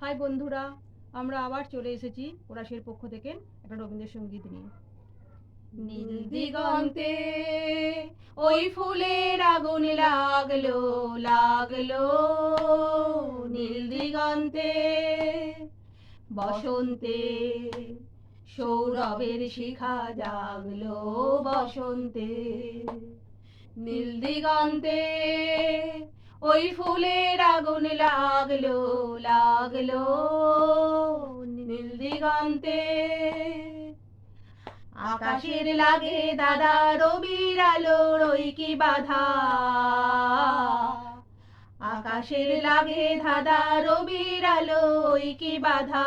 High বন্ধুরা। আমরা আবার চলে এসেছি ওরাসের পক্ষ থেকে একটা রবীন্দ্রসঙ্গীত নিয়ে। নীল দিগন্তে ওই ফুলের আগুন লাগল লাগল। নীল দিগন্তে বসন্তে সৌরভের শিখা জাগলো, বসন্তে। নীল দিগন্তে ওই ফুলের আগুন লাগল লাগল নীল দিগন্তে। আকাশের লাগে দাদা রবির আলোর, ওই কি বাধা? আকাশের লাগে দাদা রবির আলো কি বাধা?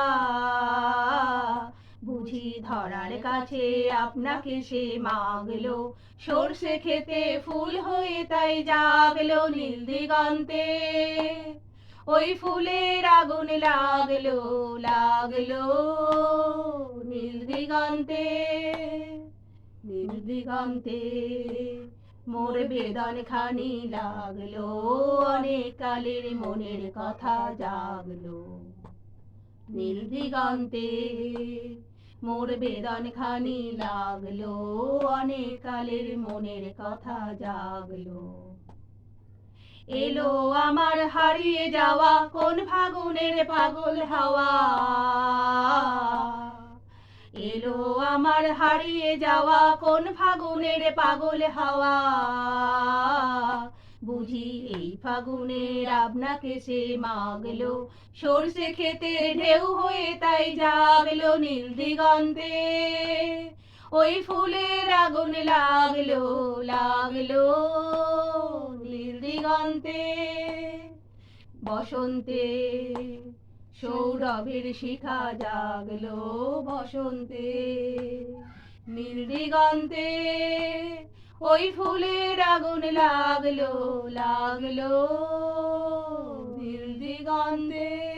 বুঝি ধরার কাছে আপনাকে সে মাগলো। সর্ষে খেতে ফুল হয়ে তাই জাগলো নীল দিগন্তে। ওই ফুলের আগুন লাগল লাগল নীল দিগন্তে নীল দিগন্তে। মোর বেদন খানি লাগল, অনেক কালের মনের কথা জাগলো। নীল দিগন্তে মোর বেদন খানি লাগল, অনেক কালের মনের কথা জাগলো। এলো আমার হারিয়ে যাওয়া কোন ফাগুনের পাগল হাওয়া? এলো আমার হারিয়ে যাওয়া কোন ফাগুনের পাগল হাওয়া? বুঝি ফাগুনের আপনাকে সে মাগলো। সর্ষে ক্ষেতের ঢেউ হয়ে তাই জাগলো নীল দিগন্তে। ওই ফুলের আগুন লাগল লাগল নীল দিগন্তে। বসন্তে সৌরভের শিখা জাগলো, বসন্তে নীল দিগন্তে। ওই ফুলের আগুন লাগল লাগল। নির্দিগন্ধে